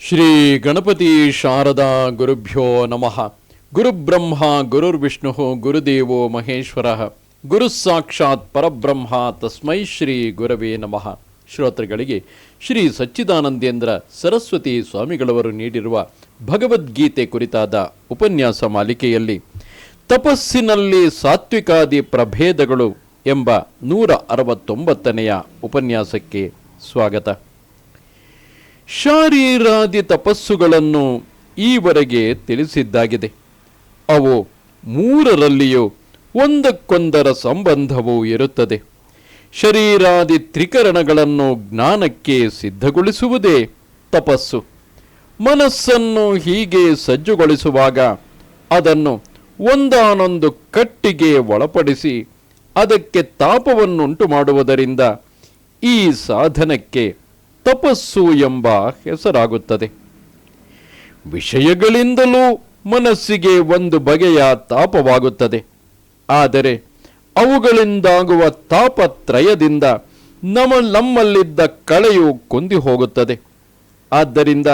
ಶ್ರೀ ಗಣಪತಿ ಶಾರದಾ ಗುರುಭ್ಯೋ ನಮಃ. ಗುರುಬ್ರಹ್ಮ ಗುರುರ್ವಿಷ್ಣು ಗುರುದೇವೋ ಮಹೇಶ್ವರ, ಗುರು ಸಾಕ್ಷಾತ್ ಪರಬ್ರಹ್ಮ ತಸ್ಮೈ ಶ್ರೀ ಗುರವೇ ನಮಃ. ಶ್ರೋತೃಗಳಿಗೆ ಶ್ರೀ ಸಚ್ಚಿದಾನಂದೇಂದ್ರ ಸರಸ್ವತಿ ಸ್ವಾಮಿಗಳವರು ನೀಡಿರುವ ಭಗವದ್ಗೀತೆ ಕುರಿತಾದ ಉಪನ್ಯಾಸ ಮಾಲಿಕೆಯಲ್ಲಿ ತಪಸ್ಸಿನಲ್ಲಿ ಸಾತ್ವಿಕಾದಿ ಪ್ರಭೇದಗಳು ಎಂಬ ನೂರ ಅರವತ್ತೊಂಬತ್ತನೆಯ ಉಪನ್ಯಾಸಕ್ಕೆ ಸ್ವಾಗತ. ಶಾರೀರಾದಿ ತಪಸ್ಸುಗಳನ್ನು ಈವರೆಗೆ ತಿಳಿಸಿದ್ದಾಗಿದೆ. ಅವು ಮೂರರಲ್ಲಿಯೂ ಒಂದಕ್ಕೊಂದರ ಸಂಬಂಧವೂ ಇರುತ್ತದೆ. ಶರೀರಾದಿ ತ್ರಿಕರಣಗಳನ್ನು ಜ್ಞಾನಕ್ಕೆ ಸಿದ್ಧಗೊಳಿಸುವುದೇ ತಪಸ್ಸು. ಮನಸ್ಸನ್ನು ಹೀಗೆ ಸಜ್ಜುಗೊಳಿಸುವಾಗ ಅದನ್ನು ಒಂದಾನೊಂದು ಕಟ್ಟಿಗೆ ಒಳಪಡಿಸಿ ಅದಕ್ಕೆ ತಾಪವನ್ನುಂಟು ಮಾಡುವುದರಿಂದ ಈ ಸಾಧನಕ್ಕೆ ತಪಸ್ಸು ಎಂಬ ಹೆಸರಾಗುತ್ತದೆ. ವಿಷಯಗಳಿಂದಲೂ ಮನಸ್ಸಿಗೆ ಒಂದು ಬಗೆಯ ತಾಪವಾಗುತ್ತದೆ. ಆದರೆ ಅವುಗಳಿಂದಾಗುವ ತಾಪತ್ರಯದಿಂದ ನಮ್ಮ ನಮ್ಮಲ್ಲಿದ್ದ ಕಳೆಯು ಕುಂದಿ ಹೋಗುತ್ತದೆ ಆದ್ದರಿಂದ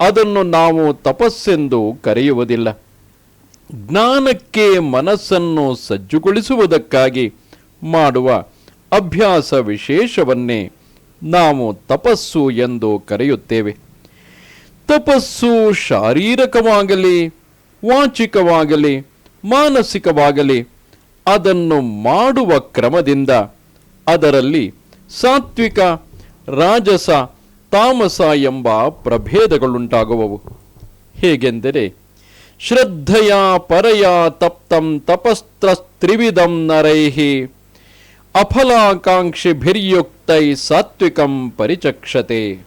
ಅದನ್ನು ನಾವು ತಪಸ್ಸೆಂದು ಕರೆಯುವುದಿಲ್ಲ. ಜ್ಞಾನಕ್ಕೆ ಮನಸ್ಸನ್ನು ಸಜ್ಜುಗೊಳಿಸುವುದಕ್ಕಾಗಿ ಮಾಡುವ ಅಭ್ಯಾಸ ವಿಶೇಷವನ್ನೇ ನಾವು ತಪಸ್ಸು ಎಂದು ಕರೆಯುತ್ತೇವೆ. ತಪಸ್ಸು ಶಾರೀರಿಕವಾಗಲಿ, ವಾಚಿಕವಾಗಲಿ, ಮಾನಸಿಕವಾಗಲಿ, ಅದನ್ನು ಮಾಡುವ ಕ್ರಮದಿಂದ ಅದರಲ್ಲಿ ಸಾತ್ವಿಕ, ರಾಜಸ, ತಾಮಸ ಎಂಬ ಪ್ರಭೇದಗಳುಂಟಾಗುವವು. ಹೇಗೆಂದರೆ, ಶ್ರದ್ಧೆಯ ಪರಯ ತಪ್ತಂ ತಪಸ್ತ್ರಸ್ತ್ರಿವಿಧಂ ನರೈಹಿ. ಅಫಲಾಕಾಂಕ್ಷಿಭಿರ್ಯುಕ್ತೈ ಸಾತ್ವಿಕಂ ಪರಿಚಕ್ಷತೆ.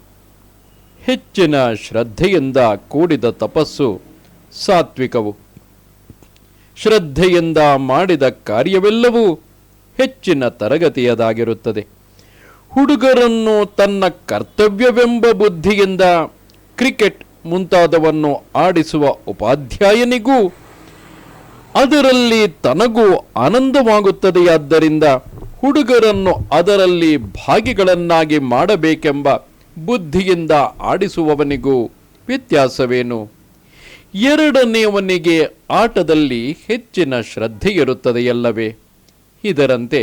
ಹೆಚ್ಚಿನ ಶ್ರದ್ಧೆಯಿಂದ ಕೂಡಿದ ತಪಸ್ಸು ಸಾತ್ವಿಕವು. ಶ್ರದ್ಧೆಯಿಂದ ಮಾಡಿದ ಕಾರ್ಯವೆಲ್ಲವೂ ಹೆಚ್ಚಿನ ತರಗತಿಯದಾಗಿರುತ್ತದೆ. ಹುಡುಗರನ್ನು ತನ್ನ ಕರ್ತವ್ಯವೆಂಬ ಬುದ್ಧಿಯಿಂದ ಕ್ರಿಕೆಟ್ ಮುಂತಾದವನ್ನು ಆಡಿಸುವ ಉಪಾಧ್ಯಾಯನಿಗೂ ಅದರಲ್ಲಿ ತನಗೂ ಆನಂದವಾಗುತ್ತದೆಯಾದ್ದರಿಂದ ಹುಡುಗರನ್ನು ಅದರಲ್ಲಿ ಭಾಗಿಗಳನ್ನಾಗಿ ಮಾಡಬೇಕೆಂಬ ಬುದ್ಧಿಯಿಂದ ಆಡಿಸುವವನಿಗೂ ವ್ಯತ್ಯಾಸವೇನು? ಎರಡನೆಯವನಿಗೆ ಆಟದಲ್ಲಿ ಹೆಚ್ಚಿನ ಶ್ರದ್ಧೆ ಇರುತ್ತದೆಯಲ್ಲವೇ ಇದರಂತೆ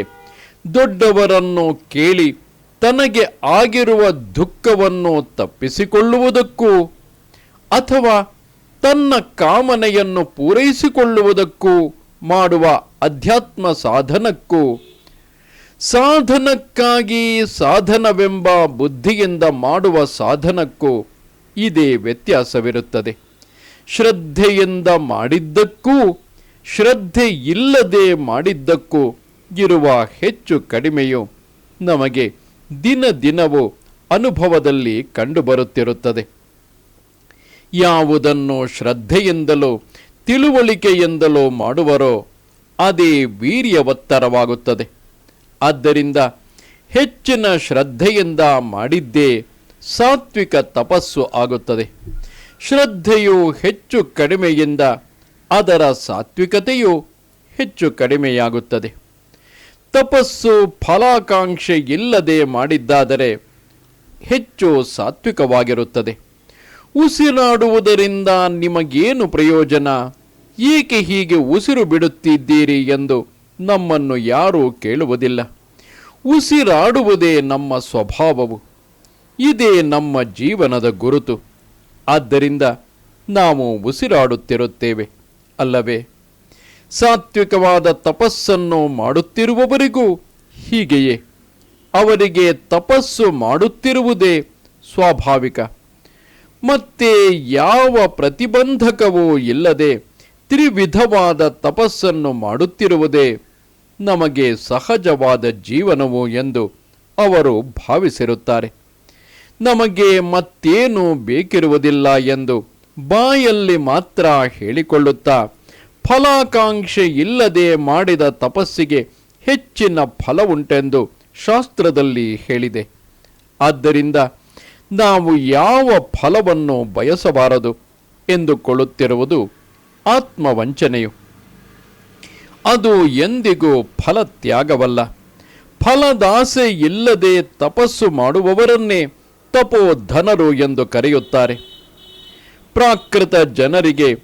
ದೊಡ್ಡವರನ್ನು ಕೇಳಿ ತನಗೆ ಆಗಿರುವ ದುಃಖವನ್ನು ತಪ್ಪಿಸಿಕೊಳ್ಳುವುದಕ್ಕೂ ಅಥವಾ ತನ್ನ ಕಾಮನೆಯನ್ನು ಪೂರೈಸಿಕೊಳ್ಳುವುದಕ್ಕೂ ಮಾಡುವ ಅಧ್ಯಾತ್ಮ ಸಾಧನಕ್ಕೂ ಸಾಧನಕ್ಕಾಗಿ ಸಾಧನವೆಂಬ ಬುದ್ಧಿಯಿಂದ ಮಾಡುವ ಸಾಧನಕ್ಕೂ ಇದೇ ವ್ಯತ್ಯಾಸವಿರುತ್ತದೆ. ಶ್ರದ್ಧೆಯಿಂದ ಮಾಡಿದ್ದಕ್ಕೂ ಶ್ರದ್ಧೆ ಇಲ್ಲದೆ ಮಾಡಿದ್ದಕ್ಕೂ ಇರುವ ಹೆಚ್ಚು ಕಡಿಮೆಯು ನಮಗೆ ದಿನ ದಿನವೂ ಅನುಭವದಲ್ಲಿ ಕಂಡುಬರುತ್ತಿರುತ್ತದೆ. ಯಾವುದನ್ನು ಶ್ರದ್ಧೆಯಿಂದಲೋ, ತಿಳುವಳಿಕೆಯಿಂದಲೋ ಮಾಡುವರೋ, ಅದೇ ವೀರ್ಯವತ್ತರವಾಗುತ್ತದೆ. ಆದ್ದರಿಂದ ಹೆಚ್ಚಿನ ಶ್ರದ್ಧೆಯಿಂದ ಮಾಡಿದ್ದೇ ಸಾತ್ವಿಕ ತಪಸ್ಸು ಆಗುತ್ತದೆ. ಶ್ರದ್ಧೆಯು ಹೆಚ್ಚು ಕಡಿಮೆಯಿಂದ ಅದರ ಸಾತ್ವಿಕತೆಯು ಹೆಚ್ಚು ಕಡಿಮೆಯಾಗುತ್ತದೆ. ತಪಸ್ಸು ಫಲಾಕಾಂಕ್ಷೆ ಇಲ್ಲದೆ ಮಾಡಿದ್ದಾದರೆ ಹೆಚ್ಚು ಸಾತ್ವಿಕವಾಗಿರುತ್ತದೆ. ಉಸಿರಾಡುವುದರಿಂದ ನಿಮಗೇನು ಪ್ರಯೋಜನ? ಏಕೆ ಹೀಗೆ ಉಸಿರು ಬಿಡುತ್ತಿದ್ದೀರಿ ಎಂದು ನಮ್ಮನ್ನು ಯಾರೂ ಕೇಳುವುದಿಲ್ಲ. ಉಸಿರಾಡುವುದೇ ನಮ್ಮ ಸ್ವಭಾವವು. ಇದೇ ನಮ್ಮ ಜೀವನದ ಗುರುತು. ಆದ್ದರಿಂದ ನಾವು ಉಸಿರಾಡುತ್ತಿರುತ್ತೇವೆ, ಅಲ್ಲವೇ? ಸಾತ್ವಿಕವಾದ ತಪಸ್ಸನ್ನು ಮಾಡುತ್ತಿರುವವರಿಗೂ ಹೀಗೆಯೇ. ಅವರಿಗೆ ತಪಸ್ಸು ಮಾಡುತ್ತಿರುವುದೇ ಸ್ವಾಭಾವಿಕ. ಮತ್ತೆ ಯಾವ ಪ್ರತಿಬಂಧಕವೂ ಇಲ್ಲದೆ ತ್ರಿವಿಧವಾದ ತಪಸ್ಸನ್ನು ಮಾಡುತ್ತಿರುವುದೇ ನಮಗೆ ಸಹಜವಾದ ಜೀವನವು ಎಂದು ಅವರು ಭಾವಿಸಿರುತ್ತಾರೆ. ನಮಗೆ ಮತ್ತೇನು ಬೇಕಿರುವುದಿಲ್ಲ ಎಂದು ಬಾಯಲ್ಲಿ ಮಾತ್ರ ಹೇಳಿಕೊಳ್ಳುತ್ತಾ ಫಲಾಕಾಂಕ್ಷೆ ಇಲ್ಲದೆ ಮಾಡಿದ ತಪಸ್ಸಿಗೆ ಹೆಚ್ಚಿನ ಫಲವುಂಟೆಂದು ಶಾಸ್ತ್ರದಲ್ಲಿ ಹೇಳಿದೆ. ಆದ್ದರಿಂದ ನಾವು ಯಾವ ಫಲವನ್ನು ಬಯಸಬಾರದು ಎಂದುಕೊಳ್ಳುತ್ತಿರುವುದು ಆತ್ಮವಂಚನೆಯು. ಅದು ಎಂದಿಗೂ ಫಲತ್ಯಾಗವಲ್ಲ. ಫಲದಾಸೆ ಇಲ್ಲದೆ ತಪಸ್ಸು ಮಾಡುವವರನ್ನೇ ತಪೋಧನರು ಎಂದು ಕರೆಯುತ್ತಾರೆ. ಪ್ರಾಕೃತ ಜನರಿಗೆ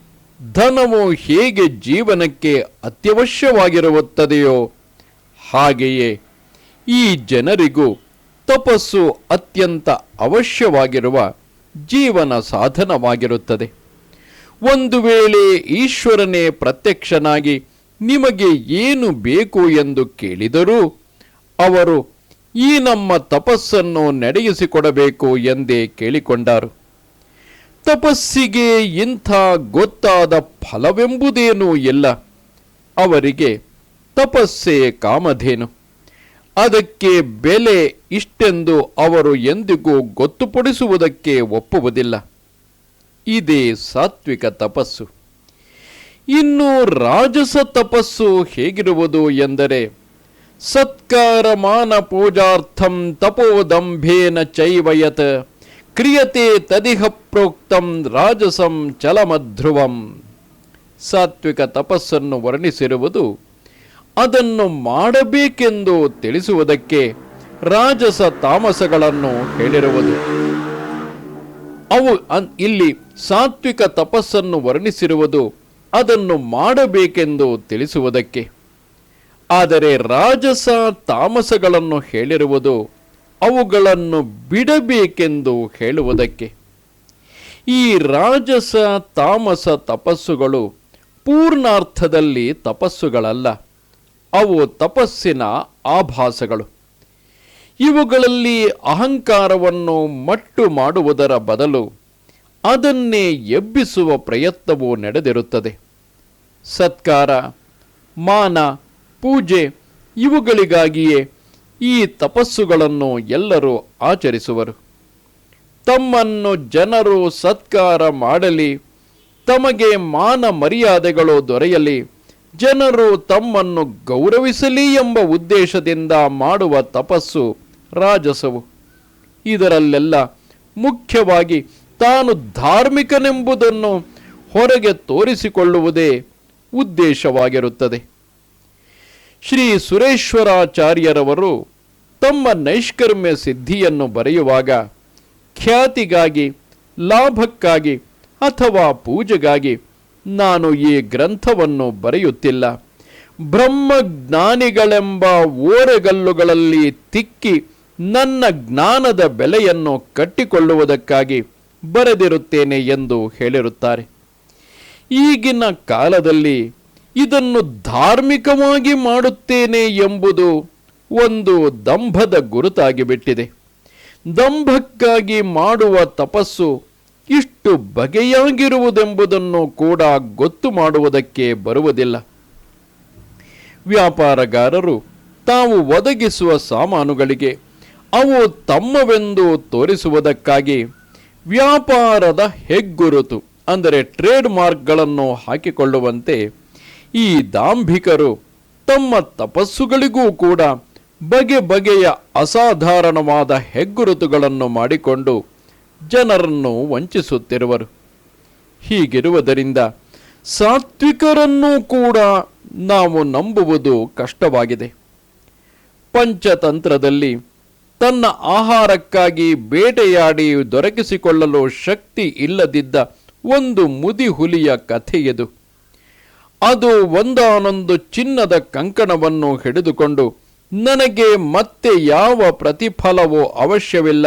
ಧನವು ಹೇಗೆ ಜೀವನಕ್ಕೆ ಅತ್ಯವಶ್ಯವಾಗಿರುತ್ತದೆಯೋ ಹಾಗೆಯೇ ಈ ಜನರಿಗೂ ತಪಸ್ಸು ಅತ್ಯಂತ ಅವಶ್ಯವಾಗಿರುವ ಜೀವನ ಸಾಧನವಾಗಿರುತ್ತದೆ. ಒಂದು ವೇಳೆ ಈಶ್ವರನೇ ಪ್ರತ್ಯಕ್ಷನಾಗಿ ನಿಮಗೆ ಏನು ಬೇಕು ಎಂದು ಕೇಳಿದರೂ ಅವರು, ಈ ನಮ್ಮ ತಪಸ್ಸನ್ನು ನಡೆಯಿಸಿಕೊಡಬೇಕು ಎಂದೇ ಕೇಳಿಕೊಂಡರು. ತಪಸ್ಸಿಗೆ ಇಂಥ ಗೊತ್ತಾದ ಫಲವೆಂಬುದೇನೂ ಇಲ್ಲ. ಅವರಿಗೆ, ತಪಸ್ಸೇ ಕಾಮಧೇನು. ಅದಕ್ಕೆ ಬೆಲೆ ಇಷ್ಟೆಂದು ಅವರು ಎಂದಿಗೂ ಗೊತ್ತುಪಡಿಸುವುದಕ್ಕೆ ಒಪ್ಪುವುದಿಲ್ಲ. ಇದೇ ಸಾತ್ವಿಕ ತಪಸ್ಸು. ಇನ್ನು ರಾಜಸ ತಪಸ್ಸು ಹೇಗಿರುವುದು ಎಂದರೆ ಸತ್ಕಾರ ಮಾನ ಪೂಜಾರ್ಥಂ ತಪೋದಂಭೇನ ಚೈವಯತ್, ಕ್ರಿಯತೆ ತದಿಹ ಪ್ರೋಕ್ತಂ ರಾಜಸಂ ಚಲಮಧ್ರುವಂ. ಸಾತ್ವಿಕ ತಪಸ್ಸನ್ನು ವರ್ಣಿಸಿರುವುದು, ಅದನ್ನು ಮಾಡಬೇಕೆಂದು ತಿಳಿಸುವುದಕ್ಕೆ ರಾಜಸ ತಾಮಸಗಳನ್ನು ಹೇಳಿರುವುದು. ಅವು ಇಲ್ಲಿ ಸಾತ್ವಿಕ ತಪಸ್ಸನ್ನು ವರ್ಣಿಸಿರುವುದು ಅದನ್ನು ಮಾಡಬೇಕೆಂದು ತಿಳಿಸುವುದಕ್ಕೆ. ಆದರೆ ರಾಜಸ ತಾಮಸಗಳನ್ನು ಹೇಳಿರುವುದು ಅವುಗಳನ್ನು ಬಿಡಬೇಕೆಂದು ಹೇಳುವುದಕ್ಕೆ. ಈ ರಾಜಸ ತಾಮಸ ತಪಸ್ಸುಗಳು ಪೂರ್ಣಾರ್ಥದಲ್ಲಿ ತಪಸ್ಸುಗಳಲ್ಲ, ಅವು ತಪಸ್ಸಿನ ಆಭಾಸಗಳು. ಇವುಗಳಲ್ಲಿ ಅಹಂಕಾರವನ್ನು ಮಟ್ಟು ಮಾಡುವುದರ ಬದಲು ಅದನ್ನೇ ಎಬ್ಬಿಸುವ ಪ್ರಯತ್ನವು ನಡೆದಿರುತ್ತದೆ. ಸತ್ಕಾರ, ಮಾನ, ಪೂಜೆ ಇವುಗಳಿಗಾಗಿಯೇ ಈ ತಪಸ್ಸುಗಳನ್ನು ಎಲ್ಲರೂ ಆಚರಿಸುವರು. ತಮ್ಮನ್ನು ಜನರು ಸತ್ಕಾರ ಮಾಡಲಿ, ತಮಗೆ ಮಾನ ಮರ್ಯಾದೆಗಳು ದೊರೆಯಲಿ, ಜನರು ತಮ್ಮನ್ನು ಗೌರವಿಸಲಿ ಎಂಬ ಉದ್ದೇಶದಿಂದ ಮಾಡುವ ತಪಸ್ಸು ರಾಜಸವು. ಇದರಲ್ಲೆಲ್ಲ ಮುಖ್ಯವಾಗಿ ತಾನು ಧಾರ್ಮಿಕನೆಂಬುದನ್ನು ಹೊರಗೆ ತೋರಿಸಿಕೊಳ್ಳುವುದೇ ಉದ್ದೇಶವಾಗಿರುತ್ತದೆ. ಶ್ರೀ ಸುರೇಶ್ವರಾಚಾರ್ಯರವರು ತಮ್ಮ ನೈಷ್ಕರ್ಮ್ಯ ಸಿದ್ಧಿಯನ್ನು ಬರೆಯುವಾಗ ಖ್ಯಾತಿಗಾಗಿ, ಲಾಭಕ್ಕಾಗಿ ಅಥವಾ ಪೂಜೆಗಾಗಿ ನಾನು ಈ ಗ್ರಂಥವನ್ನು ಬರೆಯುತ್ತಿಲ್ಲ. ಬ್ರಹ್ಮಜ್ಞಾನಿಗಳೆಂಬ ಓರೆಗಲ್ಲುಗಳಲ್ಲಿ ತಿಕ್ಕಿ ನನ್ನ ಜ್ಞಾನದ ಬೆಲೆಯನ್ನು ಕಟ್ಟಿಕೊಳ್ಳುವುದಕ್ಕಾಗಿ ಬರೆದಿರುತ್ತೇನೆ ಎಂದು ಹೇಳಿರುತ್ತಾರೆ. ಈಗಿನ ಕಾಲದಲ್ಲಿ ಇದನ್ನು ಧಾರ್ಮಿಕವಾಗಿ ಮಾಡುತ್ತೇನೆ ಎಂಬುದು ಒಂದು ದಂಭದ ಗುರುತಾಗಿ ಬಿಟ್ಟಿದೆ ದಂಭಕ್ಕಾಗಿ ಮಾಡುವ ತಪಸ್ಸು ಇಷ್ಟು ಬಗೆಯಾಗಿರುವುದೆಂಬುದನ್ನು ಕೂಡ ಗೊತ್ತು ಮಾಡುವುದಕ್ಕೆ ಬರುವುದಿಲ್ಲ. ವ್ಯಾಪಾರಗಾರರು ತಾವು ಒದಗಿಸುವ ಸಾಮಾನುಗಳಿಗೆ ಅವು ತಮ್ಮವೆಂದು ತೋರಿಸುವುದಕ್ಕಾಗಿ ವ್ಯಾಪಾರದ ಹೆಗ್ಗುರುತು, ಅಂದರೆ ಟ್ರೇಡ್ ಮಾರ್ಕ್ಗಳನ್ನು ಹಾಕಿಕೊಳ್ಳುವಂತೆ ಈ ದಾಂಭಿಕರು ತಮ್ಮ ತಪಸ್ಸುಗಳಿಗೂ ಕೂಡ ಬಗೆ ಬಗೆಯ ಅಸಾಧಾರಣವಾದ ಹೆಗ್ಗುರುತುಗಳನ್ನು ಮಾಡಿಕೊಂಡು ಜನರನ್ನು ವಂಚಿಸುತ್ತಿರುವರು. ಹೀಗಿರುವುದರಿಂದ ಸಾತ್ವಿಕರನ್ನೂ ಕೂಡ ನಾವು ನಂಬುವುದು ಕಷ್ಟವಾಗಿದೆ. ಪಂಚತಂತ್ರದಲ್ಲಿ ತನ್ನ ಆಹಾರಕ್ಕಾಗಿ ಬೇಟೆಯಾಡಿ ದೊರಕಿಸಿಕೊಳ್ಳಲು ಶಕ್ತಿ ಇಲ್ಲದಿದ್ದ ಒಂದು ಮುದಿ ಹುಲಿಯ ಕಥೆಯದು ಅದು ಒಂದಾನೊಂದು ಚಿನ್ನದ ಕಂಕಣವನ್ನು ಹಿಡಿದುಕೊಂಡು, ನನಗೆ ಮತ್ತೆ ಯಾವ ಪ್ರತಿಫಲವೂ ಅವಶ್ಯವಿಲ್ಲ,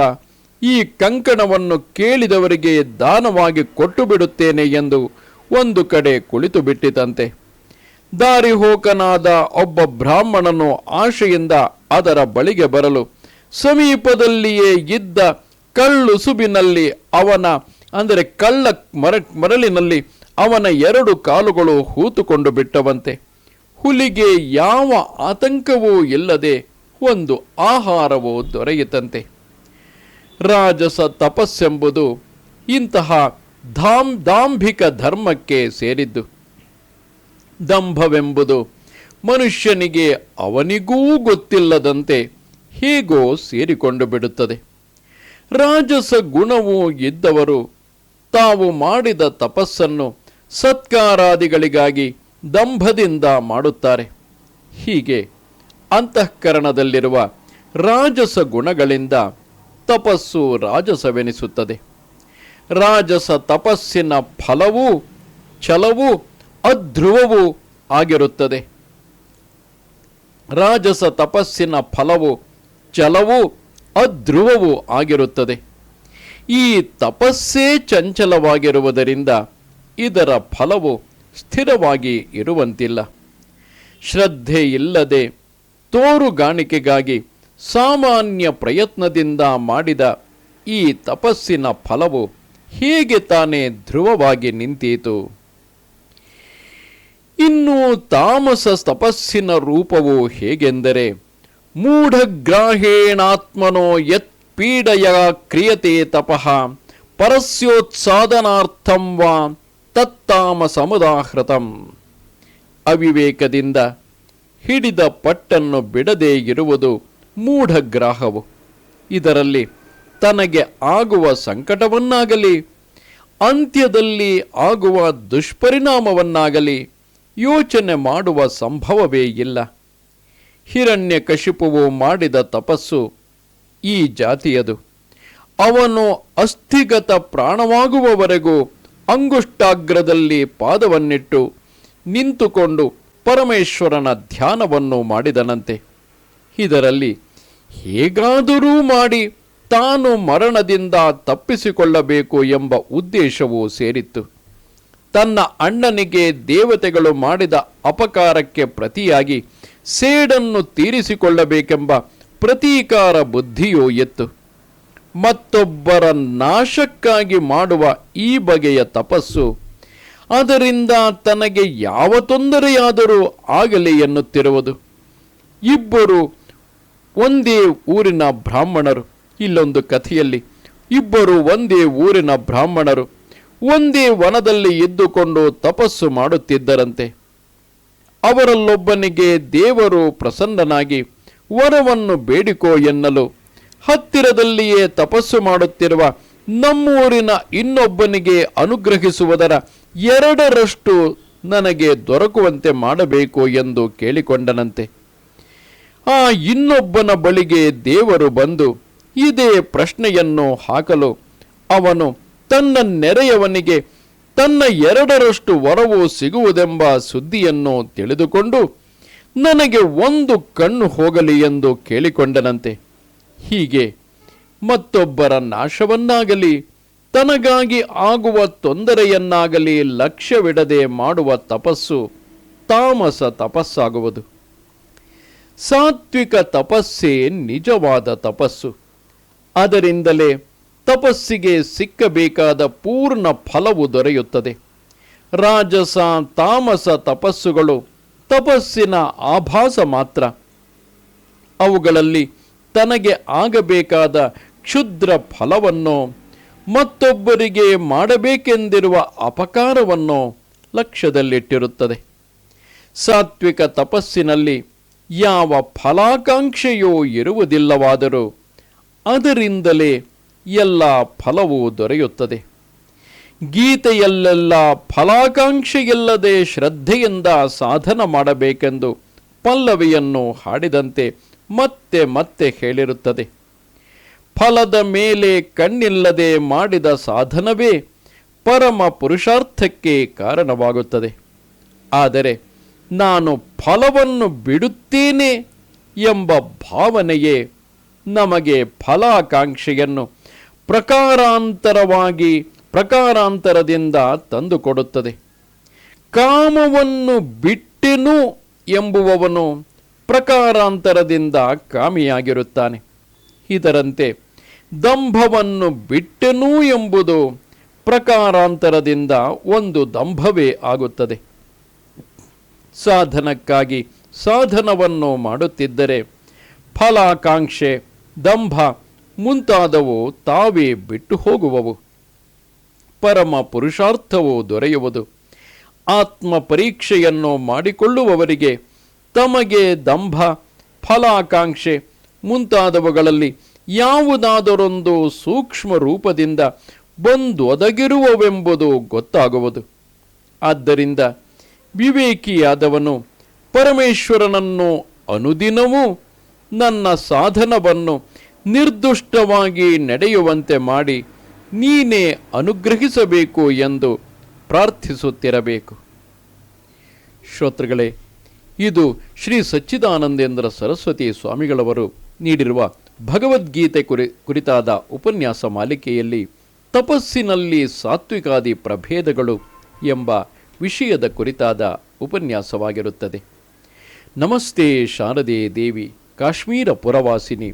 ಈ ಕಂಕಣವನ್ನು ಕೇಳಿದವರಿಗೆ ದಾನವಾಗಿ ಕೊಟ್ಟು ಬಿಡುತ್ತೇನೆ ಎಂದು ಒಂದು ಕಡೆ ಕುಳಿತು ಬಿಟ್ಟಿತಂತೆ ದಾರಿಹೋಕನಾದ ಒಬ್ಬ ಬ್ರಾಹ್ಮಣನು ಆಶೆಯಿಂದ ಅದರ ಬಳಿಗೆ ಬರಲು ಸಮೀಪದಲ್ಲಿಯೇ ಇದ್ದ ಕಳ್ಳುಸುಬಿನಲ್ಲಿ ಅವನ, ಅಂದರೆ ಕಳ್ಳ ಮರ, ಮರಳಿನಲ್ಲಿ ಅವನ ಎರಡು ಕಾಲುಗಳು ಹೂತುಕೊಂಡು ಬಿಟ್ಟವಂತೆ. ಹುಲಿಗೆ ಯಾವ ಆತಂಕವೂ ಇಲ್ಲದೆ ಒಂದು ಆಹಾರವೂ ದೊರೆಯಿತಂತೆ. ರಾಜಸ ತಪಸ್ಸೆಂಬುದು ಇಂತಹ ಧಾಮ್ ದಾಂಭಿಕ ಧರ್ಮಕ್ಕೆ ಸೇರಿದ್ದು. ದಂಭವೆಂಬುದು ಮನುಷ್ಯನಿಗೆ ಅವನಿಗೂ ಗೊತ್ತಿಲ್ಲದಂತೆ ಹೇಗೋ ಸೇರಿಕೊಂಡು ಬಿಡುತ್ತದೆ. ರಾಜಸ ಗುಣವು ಇದ್ದವರು ತಾವು ಮಾಡಿದ ತಪಸ್ಸನ್ನು ಸತ್ಕಾರಾದಿಗಳಿಗಾಗಿ ದಂಭದಿಂದ ಮಾಡುತ್ತಾರೆ. ಹೀಗೆ ಅಂತಃಕರಣದಲ್ಲಿರುವ ರಾಜಸ ಗುಣಗಳಿಂದ ತಪಸ್ಸು ರಾಜಸವೆನಿಸುತ್ತದೆ. ರಾಜಸ ತಪಸ್ಸಿನ ಫಲವೂ ಛಲವೂ ಅಧ್ರುವವೂ ಆಗಿರುತ್ತದೆ. ರಾಜಸ ತಪಸ್ಸಿನ ಫಲವು ಛಲವೂ ಅಧ್ರುವವೂ ಆಗಿರುತ್ತದೆ. ಈ ತಪಸ್ಸೇ ಚಂಚಲವಾಗಿರುವುದರಿಂದ ಇದರ ಫಲವು ಸ್ಥಿರವಾಗಿ ಇರುವಂತಿಲ್ಲ. ಶ್ರದ್ಧೆ ಇಲ್ಲದೆ ತೋರುಗಾಣಿಕೆಗಾಗಿ ಸಾಮಾನ್ಯ ಪ್ರಯತ್ನದಿಂದ ಮಾಡಿದ ಈ ತಪಸ್ಸಿನ ಫಲವು ಹೇಗೆ ತಾನೇ ಧ್ರುವವಾಗಿ ನಿಂತೀತು. ಇನ್ನು ತಾಮಸ ತಪಸ್ಸಿನ ರೂಪವು ಹೇಗೆಂದರೆ ಮೂಢಗ್ರಾಹೇಣಾತ್ಮನೋ ಯತ್ ಪೀಡಯ ಕ್ರಿಯತೆ ತಪಃ ಪರಸ್ಯೋತ್ಸಾದನಾರ್ಥಂ ವಾ ತತ್ತಾಮಸಮುದಾಹೃತಂ. ಅವಿವೇಕದಿಂದ ಹಿಡಿದ ಪಟ್ಟನ್ನು ಬಿಡದೇ ಇರುವುದು ಮೂಢಗ್ರಾಹವು. ಇದರಲ್ಲಿ ತನಗೆ ಆಗುವ ಸಂಕಟವನ್ನಾಗಲಿ, ಅಂತ್ಯದಲ್ಲಿ ಆಗುವ ದುಷ್ಪರಿಣಾಮವನ್ನಾಗಲಿ ಯೋಚನೆ ಮಾಡುವ ಸಂಭವವೇ ಇಲ್ಲ. ಹಿರಣ್ಯ ಕಶಿಪುವು ಮಾಡಿದ ತಪಸ್ಸು ಈ ಜಾತಿಯದು. ಅವನು ಅಸ್ಥಿಗತ ಪ್ರಾಣವಾಗುವವರೆಗೂ ಅಂಗುಷ್ಟಾಗ್ರದಲ್ಲಿ ಪಾದವನ್ನಿಟ್ಟು ನಿಂತುಕೊಂಡು ಪರಮೇಶ್ವರನ ಧ್ಯಾನವನ್ನು ಮಾಡಿದನಂತೆ. ಇದರಲ್ಲಿ ಹೇಗಾದರೂ ಮಾಡಿ ತಾನು ಮರಣದಿಂದ ತಪ್ಪಿಸಿಕೊಳ್ಳಬೇಕು ಎಂಬ ಉದ್ದೇಶವು ಸೇರಿತ್ತು. ತನ್ನ ಅಣ್ಣನಿಗೆ ದೇವತೆಗಳು ಮಾಡಿದ ಅಪಕಾರಕ್ಕೆ ಪ್ರತಿಯಾಗಿ ಸೇಡನ್ನು ತೀರಿಸಿಕೊಳ್ಳಬೇಕೆಂಬ ಪ್ರತೀಕಾರ ಬುದ್ಧಿಯೂ ಎತ್ತು. ಮತ್ತೊಬ್ಬರ ನಾಶಕ್ಕಾಗಿ ಮಾಡುವ ಈ ಬಗೆಯ ತಪಸ್ಸು ಅದರಿಂದ ತನಗೆ ಯಾವ ತೊಂದರೆಯಾದರೂ ಆಗಲಿ ಎನ್ನುತ್ತಿರುವುದು. ಇಬ್ಬರು ಒಂದೇ ಊರಿನ ಬ್ರಾಹ್ಮಣರು. ಇಲ್ಲೊಂದು ಕಥೆಯಲ್ಲಿ, ಇಬ್ಬರು ಒಂದೇ ಊರಿನ ಬ್ರಾಹ್ಮಣರು ಒಂದೇ ವನದಲ್ಲಿ ಇದ್ದುಕೊಂಡು ತಪಸ್ಸು ಮಾಡುತ್ತಿದ್ದರಂತೆ. ಅವರಲ್ಲೊಬ್ಬನಿಗೆ ದೇವರು ಪ್ರಸನ್ನನಾಗಿ, ವರವನ್ನು ಬೇಡಿಕೋ ಎನ್ನಲು, ಹತ್ತಿರದಲ್ಲಿಯೇ ತಪಸ್ಸು ಮಾಡುತ್ತಿರುವ ನಮ್ಮೂರಿನ ಇನ್ನೊಬ್ಬನಿಗೆ ಅನುಗ್ರಹಿಸುವುದರ ಎರಡರಷ್ಟು ನನಗೆ ದೊರಕುವಂತೆ ಮಾಡಬೇಕು ಎಂದು ಕೇಳಿಕೊಂಡನಂತೆ. ಆ ಇನ್ನೊಬ್ಬನ ಬಳಿಗೆ ದೇವರು ಬಂದು ಇದೇ ಪ್ರಶ್ನೆಯನ್ನು ಹಾಕಲು, ಅವನು ತನ್ನ ನೆರೆಯವನಿಗೆ ತನ್ನ ಎರಡರಷ್ಟು ವರವು ಸಿಗುವುದೆಂಬ ಸುದ್ದಿಯನ್ನು ತಿಳಿದುಕೊಂಡು, ನನಗೆ ಒಂದು ಕಣ್ಣು ಹೋಗಲಿ ಎಂದು ಕೇಳಿಕೊಂಡನಂತೆ. ಹೀಗೆ ಮತ್ತೊಬ್ಬರ ನಾಶವನ್ನಾಗಲಿ, ತನಗಾಗಿ ಆಗುವ ತೊಂದರೆಯನ್ನಾಗಲಿ ಲಕ್ಷ್ಯವಿಡದೆ ಮಾಡುವ ತಪಸ್ಸು ತಾಮಸ ತಪಸ್ಸಾಗುವುದು. ಸಾತ್ವಿಕ ತಪಸ್ಸೇ ನಿಜವಾದ ತಪಸ್ಸು. ಅದರಿಂದಲೇ ತಪಸ್ಸಿಗೆ ಸಿಕ್ಕಬೇಕಾದ ಪೂರ್ಣ ಫಲವು ದೊರೆಯುತ್ತದೆ. ರಾಜಸ, ತಾಮಸ ತಪಸ್ಸುಗಳು ತಪಸ್ಸಿನ ಆಭಾಸ ಮಾತ್ರ. ಅವುಗಳಲ್ಲಿ ತನಗೆ ಆಗಬೇಕಾದ ಕ್ಷುದ್ರ ಫಲವನ್ನು ಮತ್ತೊಬ್ಬರಿಗೆ ಮಾಡಬೇಕೆಂದಿರುವ ಅಪಕಾರವನ್ನು ಲಕ್ಷ್ಯದಲ್ಲಿಟ್ಟಿರುತ್ತದೆ. ಸಾತ್ವಿಕ ತಪಸ್ಸಿನಲ್ಲಿ ಯಾವ ಫಲಾಕಾಂಕ್ಷೆಯೂ ಇರುವುದಿಲ್ಲವಾದರೂ ಅದರಿಂದಲೇ ಎಲ್ಲ ಫಲವೂ ದೊರೆಯುತ್ತದೆ. ಗೀತೆಯಲ್ಲೆಲ್ಲ ಫಲಾಕಾಂಕ್ಷೆಯಿಲ್ಲದೆ ಶ್ರದ್ಧೆಯಿಂದ ಸಾಧನ ಮಾಡಬೇಕೆಂದು ಪಲ್ಲವಿಯನ್ನು ಹಾಡಿದಂತೆ ಮತ್ತೆ ಮತ್ತೆ ಹೇಳಿರುತ್ತದೆ. ಫಲದ ಮೇಲೆ ಕಣ್ಣಿಲ್ಲದೆ ಮಾಡಿದ ಸಾಧನವೇ ಪರಮ ಪುರುಷಾರ್ಥಕ್ಕೆ ಕಾರಣವಾಗುತ್ತದೆ. ಆದರೆ ನಾನು ಫಲವನ್ನು ಬಿಡುತ್ತೇನೆ ಎಂಬ ಭಾವನೆಯೇ ನಮಗೆ ಫಲಾಕಾಂಕ್ಷೆಯನ್ನು ಪ್ರಕಾರಾಂತರವಾಗಿ, ಪ್ರಕಾರಾಂತರದಿಂದ ತಂದುಕೊಡುತ್ತದೆ. ಕಾಮವನ್ನು ಬಿಟ್ಟೆನು ಎಂಬುವವನು ಪ್ರಕಾರಾಂತರದಿಂದ ಕಾಮಿಯಾಗಿರುತ್ತಾನೆ. ಇದರಂತೆ ದಂಭವನ್ನು ಬಿಟ್ಟೆನು ಎಂಬುದು ಪ್ರಕಾರಾಂತರದಿಂದ ಒಂದು ದಂಭವೇ ಆಗುತ್ತದೆ. ಸಾಧನಕ್ಕಾಗಿ ಸಾಧನವನ್ನು ಮಾಡುತ್ತಿದ್ದರೆ ಫಲಾಕಾಂಕ್ಷೆ, ದಂಭ ಮುಂತಾದವು ತಾವೇ ಬಿಟ್ಟು ಹೋಗುವವು. ಪರಮ ಪುರುಷಾರ್ಥವು ದೊರೆಯುವುದು. ಆತ್ಮ ಪರೀಕ್ಷೆಯನ್ನು ಮಾಡಿಕೊಳ್ಳುವವರಿಗೆ ತಮಗೆ ದಂಭ, ಫಲಾಕಾಂಕ್ಷೆ ಮುಂತಾದವುಗಳಲ್ಲಿ ಯಾವುದಾದರೊಂದು ಸೂಕ್ಷ್ಮ ರೂಪದಿಂದ ಬಂದೊದಗಿರುವವೆಂಬುದು ಗೊತ್ತಾಗುವುದು. ಆದ್ದರಿಂದ ವಿವೇಕಿಯಾದವನು ಪರಮೇಶ್ವರನನ್ನು ಅನುದಿನವೂ ನನ್ನ ಸಾಧನವನ್ನು ನಿರ್ದುಷ್ಟವಾಗಿ ನಡೆಯುವಂತೆ ಮಾಡಿ ನೀನೇ ಅನುಗ್ರಹಿಸಬೇಕು ಎಂದು ಪ್ರಾರ್ಥಿಸುತ್ತಿರಬೇಕು. ಶ್ರೋತೃಗಳೇ, ಇದು ಶ್ರೀ ಸಚ್ಚಿದಾನಂದೇಂದ್ರ ಸರಸ್ವತಿ ಸ್ವಾಮಿಗಳವರು ನೀಡಿರುವ ಭಗವದ್ಗೀತೆ ಕುರಿ, ಕುರಿತಾದ ಉಪನ್ಯಾಸ ಮಾಲಿಕೆಯಲ್ಲಿ ತಪಸ್ಸಿನಲ್ಲಿ ಸಾತ್ವಿಕಾದಿ ಪ್ರಭೇದಗಳು ಎಂಬ ವಿಷಯದ ಕುರಿತಾದ ಉಪನ್ಯಾಸವಾಗಿರುತ್ತದೆ. ನಮಸ್ತೆ ಶಾರದೆ ದೇವಿ, ಕಾಶ್ಮೀರ ಪುರವಾಸಿನಿ.